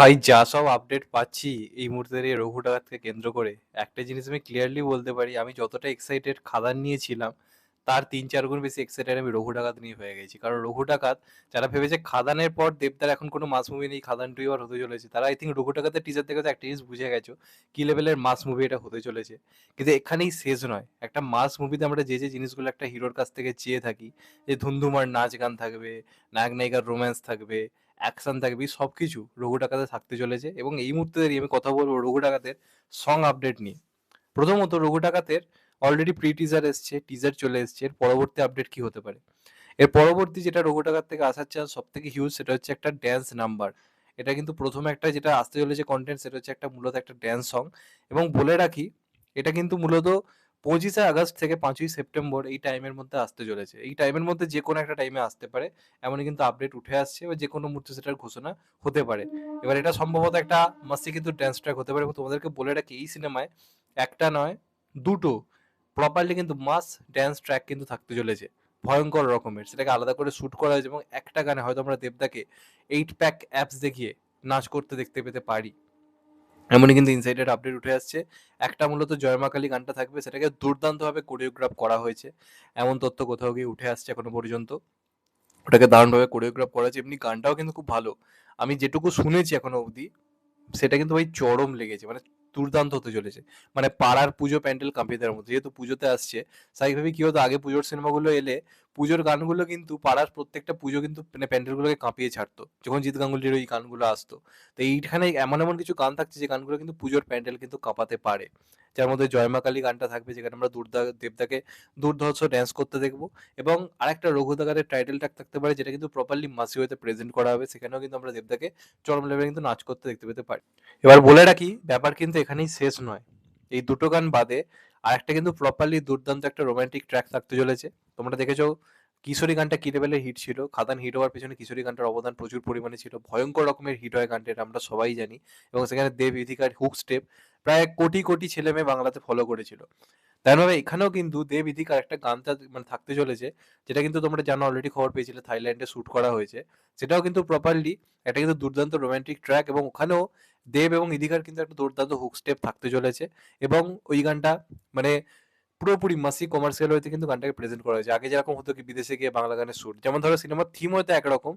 ভাই, যা সব আপডেট পাচ্ছি এই মুহূর্তে দাঁড়িয়ে রঘু ডাকাতকে কেন্দ্র করে, একটা জিনিস আমি ক্লিয়ারলি বলতে পারি, আমি যতটা এক্সাইটেড খাদান নিয়েছিলাম, তার তিন চার গুণ বেশি এক্সাইটেড আমি রঘু ডাকাত নিয়ে হয়ে গেছি। কারণ রঘু ডাকাত যারা ভেবেছে খাদানের পর দেবদার এখন কোনো মাস মুভি নেই, খাদান টু আর হতে চলেছে, তারা আই থিঙ্ক রঘু ডাকাতের দেখে তো একটা জিনিস বুঝে গেছো, কি লেভেলের মাস মুভি এটা হতে চলেছে। কিন্তু এখানেই শেষ নয়, একটা মাস মুভিতে আমরা যে যে জিনিসগুলো একটা হিরোর কাছ থেকে চেয়ে থাকি, যে ধুমধুমার নাচ গান থাকবে নায়ক নায়িকার রোম্যান্স থাকবে অ্যাকশন থাকবে সব কিছু রঘু ডাকাতে থাকতে চলেছে এবং এই মুহূর্তে আমি কথা বলব রঘু ডাকাতের সং আপডেট নিয়ে। প্রথমত রঘু ডাকাতের অলরেডি প্রি টিজার এসছে টিজার চলে এসছে, এর পরবর্তী আপডেট কি হতে পারে? এর পরবর্তী যেটা রঘু ডাকাত থেকে আসার চান্স সব থেকে হিউজ সেটা হচ্ছে একটা ড্যান্স নাম্বার এটা কিন্তু প্রথমে একটা যেটা আসতে চলেছে কন্টেন্ট সেটা হচ্ছে একটা মূলত একটা ড্যান্স সং এবং বলে রাখি, এটা কিন্তু মূলত পঁচিশে আগস্ট থেকে পাঁচই সেপ্টেম্বর এই টাইমের মধ্যে আসতে চলেছে। এই টাইমের মধ্যে যে কোনো একটা টাইমে আসতে পারে, এমনই কিন্তু আপডেট উঠে আসছে বা যে কোনো মুহূর্তে সেটার ঘোষণা হতে পারে। এবার এটা সম্ভবত একটা মাসি কিন্তু ড্যান্স ট্র্যাক হতে পারে তোমাদেরকে বলে রাখি, এই সিনেমায় একটা নয়, দুটো প্রপারলি কিন্তু মাস ড্যান্স ট্র্যাক কিন্তু থাকতে চলেছে, ভয়ঙ্কর রকমের। সেটাকে আলাদা করে শ্যুট করা হয়েছে এবং একটা গানে হয়তো আমরা দেবদাকে এইট প্যাক অ্যাপস দেখিয়ে নাচ করতে দেখতে পেতে পারি। এমনই কিন্তু ইনসাইডের আপডেট উঠে আসছে। একটা মূলত জয়মাকালী গানটা থাকবে, সেটাকে দুর্দান্তভাবে কোরিওগ্রাফ করা হয়েছে। এমন তথ্য কোথাও গিয়ে উঠে আসছে এখনও পর্যন্ত। ওটাকে দারুণভাবে কোরিওগ্রাফ করা হয়েছে। এমনি গানটাও কিন্তু খুব ভালো। আমি যেটুকু শুনেছি এখনও অবধি, সেটা কিন্তু ভাই চরম লেগেছে মানে দুর্দান্ত হতে চলেছে। মানে পাড়ার পুজো প্যান্ডেল কাঁপিয়ে দেওয়ার মতো যেহেতু পুজোতে আসছে স্বাভাবিকভাবে কি হতো, আগে পুজোর সিনেমাগুলো এলে পুজোর গানগুলো কিন্তু পাড়ার প্রত্যেকটা পুজো কিন্তু মানে প্যান্ডেলগুলোকে কাঁপিয়ে ছাড়তো। যখন জিৎ গাঙ্গুলির ওই গানগুলো আসতো। তো এইখানে এমন এমন কিছু গান থাকছে যে গানগুলো কিন্তু পুজোর প্যান্ডেল কিন্তু কাঁপাতে পারে। যার মধ্যে জয়মা কালী গানটা থাকবে, যেখানে আমরা দুর্দা দেবদাকে দুর্ধর্ষ ড্যান্স করতে দেখব। এবং আরেকটা রঘুদাকারের টাইটেল ট্যাগ থাকতে পারে, যেটা কিন্তু প্রপারলি মাসি হতে প্রেজেন্ট করা হবে। সেখানেও কিন্তু আমরা দেবদাকে চরম লেভেলে কিন্তু নাচ করতে দেখতে পেতে পারি। এবার বলে রাখি, ব্যাপার কিন্তু এখানেই শেষ নয়। এই দুটো গান বাদে আরেকটা কিন্তু প্রপারলি দুর্দান্ত একটা রোমান্টিক ট্র্যাক থাকতে চলেছে। তোমরা দেখেছ কিশোরী গানটা কি লেভেলের হিট ছিল? খাদান হিট হওয়ার পেছনে কিশোরী গানটার অবদান প্রচুর পরিমাণে ছিল। ভয়ঙ্কর রকমের হিট হয় গানটা, এটা আমরা সবাই জানি। এবং সেখানে দেব ইধিকার হুক স্টেপ প্রায় কোটি কোটি ছেলে মেয়ে বাংলাতে ফলো করেছিল। তেমনভাবে এখানেও কিন্তু দেব ইধিকার একটা গানটা মানে থাকতে চলেছে, যেটা কিন্তু তোমরা জানো অলরেডি খবর পেয়েছিলে, থাইল্যান্ডে শ্যুট করা হয়েছে। সেটাও কিন্তু প্রপারলি একটা কিন্তু দুর্দান্ত রোমান্টিক ট্র্যাক এবং ওখানেও দেব এবং ইদিকার কিন্তু একটা দুর্দান্ত হুক স্টেপ থাকতে চলেছে এবং ওই গানটা মানে পুরোপুরি মাসি কমার্শিয়াল হইতে কিন্তু গানটাকে প্রেজেন্ট করা হয়েছে। আগে যেরকম হতো কি বিদেশে গিয়ে বাংলা গানের শ্যুট যেমন ধরো সিনেমার থিম হয়তো একরকম,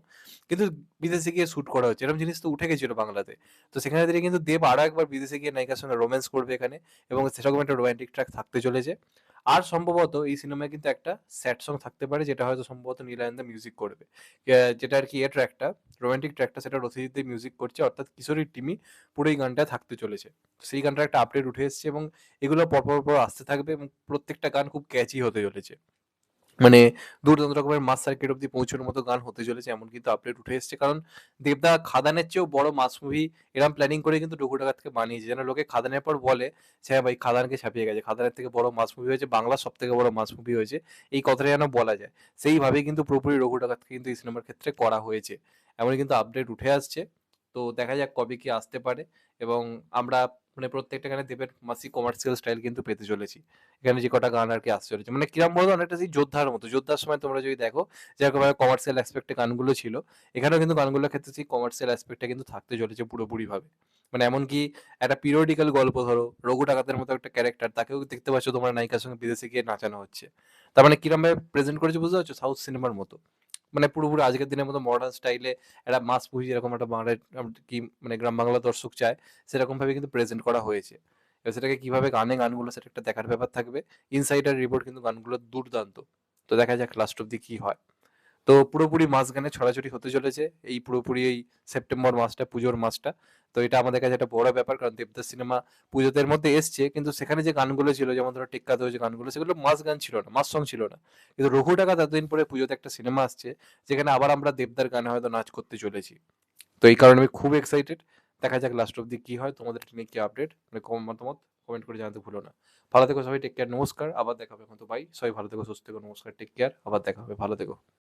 কিন্তু বিদেশে গিয়ে শ্যুট করা হচ্ছে এরকম জিনিস তো উঠে গেছিল বাংলাতে। তো সেখানে থেকে কিন্তু দেব আরও একবার বিদেশে গিয়ে নায়িকার সঙ্গে রোম্যান্স করবে এখানে এবং সেরকম একটা রোমান্টিক ট্র্যাক থাকতে চলেছে। আর সম্ভবত এই সিনেমায় কিন্তু একটা স্যাড সং থাকতে পারে, যেটা হয়তো সম্ভবত নীলায়ন্দা মিউজিক করবে। যেটা আর কি এ ট্র্যাকটা রোমান্টিক ট্র্যাকটা সেটা রথিজিৎ মিউজিক করছে, অর্থাৎ কিশোরীর টিমি পুরো এই গানটা থাকতে চলেছে। সেই গানটা একটা আপডেট উঠে এসছে এবং এগুলো পরপর পর আসতে থাকবে এবং প্রত্যেকটা গান খুব ক্যাচি হতে চলেছে। মানে দুর্দান্ত রকমের মাস সার্কিট অব্দি পৌঁছানোর মতো গান হতে চলেছে, এমন কিন্তু আপডেট উঠে এসেছে। কারণ দেবদা খাদানের চেয়েও বড় মাস মুভি এরকম প্ল্যানিং করে কিন্তু রঘু ডাকাতকে বানিয়েছে। যেন লোকে খাদানের পর বলে হ্যাঁ ভাই, খাদানকে ছাপিয়ে গেছে। খাদানের থেকে বড় মাস মুভি হয়েছে, বাংলার সব থেকে বড় মাস মুভি হয়েছে। এই কথাটা যেন বলা যায়। সেইভাবেই কিন্তু পুরোপুরি রঘু ডাকাতকে কিন্তু এই সিনেমার ক্ষেত্রে করা হয়েছে। এমন কিন্তু আপডেট উঠে আসছে। তো দেখা যাক কবে কি আসতে পারে। এবং আমরা মানে প্রত্যেকটা গানে দেবের মাসি কমার্শিয়াল স্টাইল কিন্তু পেতে চলেছি। এখানে যে কটা গান আর কি আসতে চলেছে। মানে কিরম বলতো অনেকটা সেই যোদ্ধার মতো। যোদ্ধার সময় তোমরা যদি দেখো যেরকম ভাবে কমার্শিয়াল অ্যাসপেক্টে গানগুলো ছিল, এখানেও কিন্তু গানগুলোর ক্ষেত্রে সেই কমার্শিয়াল অ্যাসপেক্টটা কিন্তু থাকতে চলেছে পুরোপুরিভাবে। মানে এমনকি একটা পিরিয়ডিক্যাল গল্প ধরো, রঘু ডাকাতের মতো একটা ক্যারেক্টার তাকেও দেখতে পাচ্ছ তোমরা নায়িকার সঙ্গে বিদেশে গিয়ে নাচানো হচ্ছে। তার মানে কিরম ভাবে প্রেজেন্ট করেছে বুঝতে পারছ? সাউথ সিনেমার মতো। মানে পুরোপুরি আজকের দিনের মতো মডার্ন স্টাইলে একটা মাস পুহি যেরকম একটা বাংলা, কি মানে গ্রাম বাংলা দর্শক চায়, সেরকম ভাবে কিন্তু প্রেজেন্ট করা হয়েছে। এবার সেটাকে কীভাবে গানে গানগুলো, সেটা একটা দেখার ব্যাপার থাকবে। ইনসাইডার রিপোর্ট কিন্তু গানগুলো দুর্দান্ত। তো দেখা যাক লাস্ট অব্দি কি হয়। তো পুরোপুরি মাস গানে ছড়াছড়ি হতে চলেছে। এই পুরোপুরি এই সেপ্টেম্বর মাসটা, পুজোর মাসটা। তো এটা আমাদের কাছে একটা বড় ব্যাপার, কারণ দেবদাস সিনেমা পুজোদের মধ্যে এসছে। কিন্তু সেখানে যে গানগুলো ছিল, যেমন ধরো টেক্কা যে গানগুলো, সেগুলো মাস গান ছিল না, মাস সং ছিল না। কিন্তু রঘু টাকা এতদিন পরে পুজোতে একটা সিনেমা আসছে, যেখানে আবার আমরা দেবদার গানে হয়তো নাচ করতে চলেছি। তো এই কারণে আমি খুব এক্সাইটেড দেখা যাক লাস্ট অব্দি কি হয়। তোমাদের নিয়ে কি আপডেট মানে কম মতামত কমেন্ট করে জানাতে ভুলো না। ভালো থেকো সবাই টেক কেয়ার নমস্কার। আবার দেখা হবে, এখন তো বাই সবাই ভালো থেকো, সুস্থ থেকো, নমস্কার টেক কেয়ার আবার দেখা হবে, ভালো থেকো।